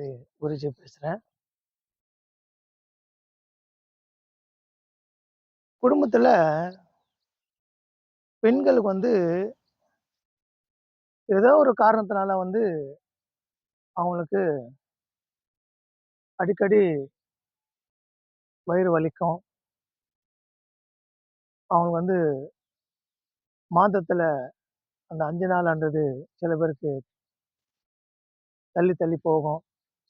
இருந்து குருஜி பேசுறேன். குடும்பத்துல பெண்களுக்கு வந்து ஏதோ ஒரு காரணத்தினால வந்து அவங்களுக்கு அடிக்கடி வயிறு வலிக்கும். அவங்க வந்து மாதத்தில் அந்த அஞ்சு நாள் அன்றது சில பேருக்கு தள்ளி தள்ளி போகும்.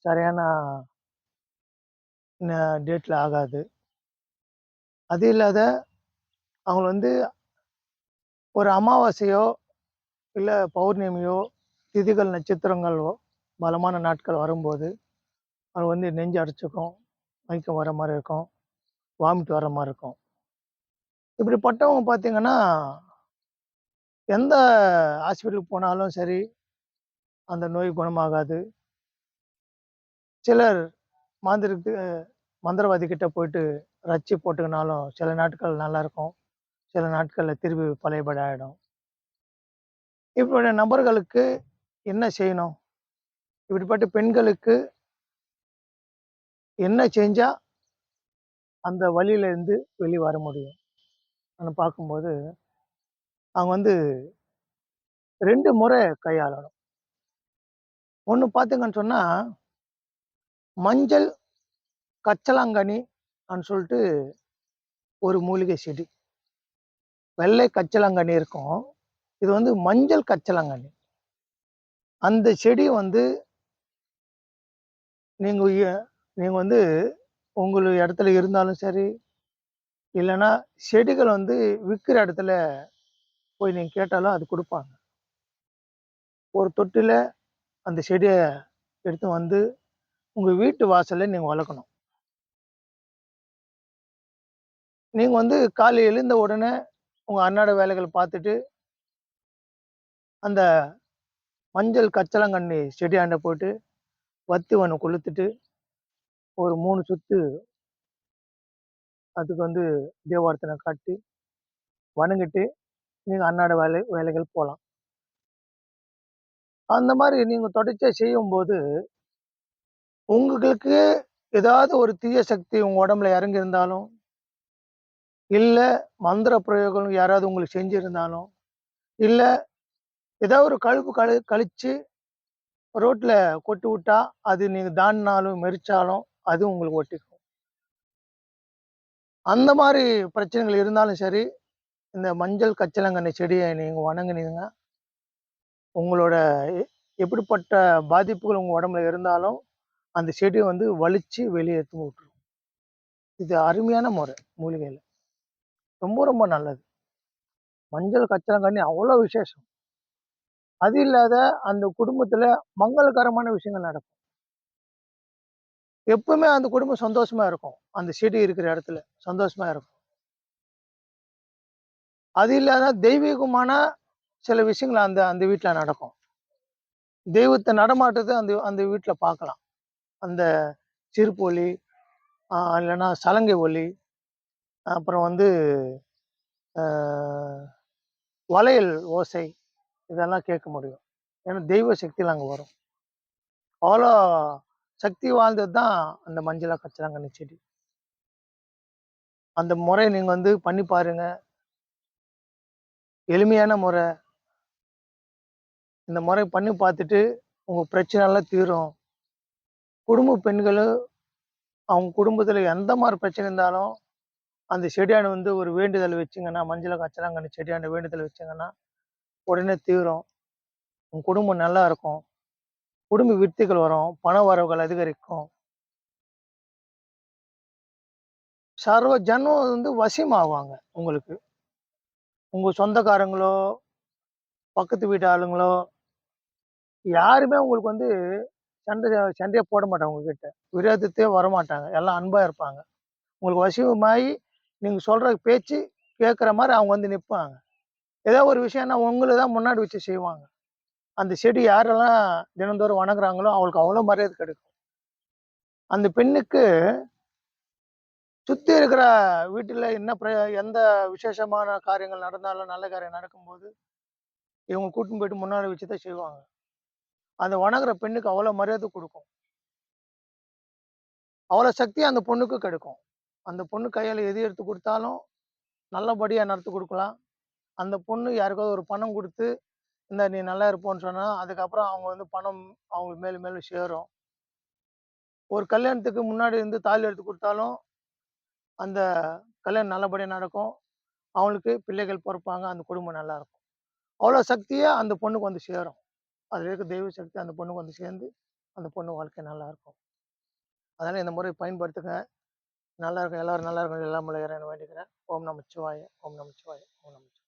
சரியான டேட்டில் ஆகாது. அது இல்லாத அவங்க வந்து ஒரு அமாவாசையோ இல்லை பௌர்ணமியோ திதிகள் நட்சத்திரங்களோ பலமான நாட்கள் வரும்போது அவங்க வந்து நெஞ்சு அடைச்சிக்கும் மயக்கம் வர மாதிரி இருக்கும் வாமிட் வர மாதிரி இருக்கும். இப்படிப்பட்டவங்க பார்த்தீங்கன்னா எந்த ஹாஸ்பிட்டலுக்கு போனாலும் சரி அந்த நோய் குணமாகாது. சிலர் மாந்திரத்து மந்திரவாதி கிட்ட போயிட்டு ரச்சி போட்டுக்கினாலும் சில நாட்கள் நல்லா இருக்கும் சில நாட்களில் திருப்பி பழையபடி ஆகிடும் இப்படி நபர்களுக்கு என்ன செய்யணும்? இப்படிப்பட்ட பெண்களுக்கு என்ன செஞ்சால் அந்த வழியில இருந்து வெளியே வர முடியும்? நான் பார்க்கும்போது அவங்க வந்து ரெண்டு முறை கையாளணும். ஒன்று பார்த்துங்கன்னு சொன்னால் மஞ்சள் கச்சலாங்கனி சொல்லிட்டு ஒரு மூலிகை செடி. வெள்ளை கச்சலாங்கனி இருக்கும். இது வந்து மஞ்சள் கச்சலாங்கனி. அந்த செடி வந்து நீங்க நீங்கள் வந்து உங்களுக்கு இடத்துல இருந்தாலும் சரி இல்லைன்னா செடிகள் வந்து விற்கிற இடத்துல போய் நீங்க கேட்டாலும் அது கொடுப்பாங்க. ஒரு தொட்டில அந்த செடியை எடுத்து வந்து உங்கள் வீட்டு வாசலில் நீங்கள் வளர்க்கணும் நீங்கள் வந்து காலை எழுந்த உடனே உங்கள் அன்னாட வேலைகள் பார்த்துட்டு அந்த மஞ்சள் கச்சலங்கண்ணி செடியாண்ட போட்டு வத்தி ஒன்று கொளுத்துட்டு ஒரு மூணு சுத்து அதுக்கு வந்து தேவார்த்தனை காட்டி வணங்கிட்டு நீங்கள் அன்னாட வேலை வேலைகள் போகலாம் அந்த மாதிரி நீங்கள் தொடர்ச்சியாக செய்யும்போது உங்களுக்கு ஏதாவது ஒரு தீய சக்தி உங்க உடம்புல இறங்கி இருந்தாலும் இல்ல மந்திர பிரயோகம் யாராவது உங்களுக்கு செஞ்சிருந்தாலும் இல்ல ஏதாவது ஒரு கழுப்பு கழு கழிச்சு ரோட்ல கொட்டி விட்டா அது நீங்க தாண்டினாலும் மெரிச்சாலும் அது உங்களுக்கு ஒட்டிக்கும். அந்த மாதிரி பிரச்சனைகள் இருந்தாலும் சரி இந்த மஞ்சள் கச்சலங்கண்ணி செடியை நீங்க வணங்கினீங்க உங்களோட எப்படிப்பட்ட பாதிப்புகள் உங்க உடம்புல இருந்தாலும் அந்த செடியை வந்து வலிச்சு வெளியே எடுத்து விட்டுரும் இது அருமையான முறை மூலிகையில. ரொம்ப ரொம்ப நல்லது. மஞ்சள் கச்சலங்கண்ணி அவ்வளோ விசேஷம். அது இல்லாத அந்த குடும்பத்துல மங்களகரமான விஷயங்கள் நடக்கும். எப்பவுமே அந்த குடும்பம் சந்தோஷமா இருக்கும். அந்த செடி இருக்கிற இடத்துல சந்தோஷமா இருக்கும். அது இல்லாத தெய்வீகமான சில விஷயங்கள் அந்த அந்த வீட்டில் நடக்கும். தெய்வத்தை நடமாட்டத்தை அந்த அந்த வீட்டில் பார்க்கலாம். அந்த சிறுப்பு ஒலி இல்லைன்னா சலங்கை ஒலி அப்புறம் வந்து வளையல் ஓசை இதெல்லாம் கேட்க முடியும். ஏன்னா தெய்வ சக்தியில் அங்கே வரும். அவ்வளோ சக்தி வாழ்ந்தது தான் அந்த மஞ்சளா கச்சலாங்கண்ணி செடி. அந்த முறை நீங்கள் வந்து பண்ணி பாருங்க. எளிமையான முறை. இந்த முறை பண்ணி பார்த்துட்டு உங்கள் பிரச்சனைலாம் தீரும். குடும்ப பெண்களும் அவங்க குடும்பத்தில் எந்த மாதிரி பிரச்சனை இருந்தாலும் அந்த செடியாண்டு வந்து ஒரு வேண்டுதல் வச்சிங்கன்னா மஞ்சளை கச்சலாங்கண்ணி செடியாண்டு வேண்டுதல் வச்சிங்கன்னா உடனே தீரும். உங்கள் குடும்பம் நல்லா இருக்கும். குடும்ப விருத்திகள் வரும். பண வரவுகள் அதிகரிக்கும். சர்வ ஜனம் வந்து வசியமாவாங்க உங்களுக்கு. உங்கள் சொந்தக்காரங்களோ பக்கத்து வீட்டு ஆளுங்களோ யாருமே உங்களுக்கு வந்து சண்டை சண்டையை போட மாட்டாங்க உங்ககிட்ட. விரோதத்தையே வரமாட்டாங்க. எல்லாம் அன்பாக இருப்பாங்க. உங்களுக்கு வசியமாகி நீங்கள் சொல்கிற பேச்சு கேட்குற மாதிரி அவங்க வந்து நிற்பாங்க ஏதோ ஒரு விஷயம்னா உங்களை தான் முன்னாடி வச்சு செய்வாங்க. அந்த செடி யாரெல்லாம் தினந்தோறும் வணங்குறாங்களோ அவங்களுக்கு அவ்வளோ மரியாதை கிடைக்கும். அந்த பெண்ணுக்கு சுற்றி இருக்கிற வீட்டில் என்ன பிர எந்த விசேஷமான காரியங்கள் நடந்தாலும் நல்ல காரியம் நடக்கும்போது இவங்க கூட்டின்னு போயிட்டு முன்னாடி வச்சு தான் செய்வாங்க. அந்த வணங்குற பெண்ணுக்கு அவ்வளோ மரியாதை கொடுக்கும். அவ்வளோ சக்தி அந்த பொண்ணுக்கு கிடைக்கும். அந்த பொண்ணு கையால் எது எடுத்து கொடுத்தாலும் நல்லபடியாக நடத்தி கொடுக்கலாம். அந்த பொண்ணு யாருக்காவது ஒரு பணம் கொடுத்து இந்த நீ நல்லா இருப்போன்னு சொன்னால் அதுக்கப்புறம் அவங்க வந்து பணம் அவங்களுக்கு மேலும் மேலும் சேரும். ஒரு கல்யாணத்துக்கு முன்னாடி இருந்து தாலி எடுத்து கொடுத்தாலும் அந்த கல்யாணம் நல்லபடியாக நடக்கும். அவங்களுக்கு பிள்ளைகள் பிறப்பாங்க அந்த குடும்பம் நல்லாயிருக்கும் அவ்வளோ சக்தியே அந்த பொண்ணுக்கு வந்து சேரும். அதில் இருக்க தெய்வ சக்தி அந்த பொண்ணுக்கு வந்து சேர்ந்து அந்த பொண்ணு வாழ்க்கை நல்லா இருக்கும் அதனால் இந்த முறை பயன்படுத்துங்க. நல்லா இருக்கும் எல்லாரும் நல்லா இருக்கும் எல்லாம் இறைவனை வேண்டிக்கிறேன். ஓம் நமச்சிவாய. ஓம் நமச்சிவாய. ஓம் நமச்சிவாய.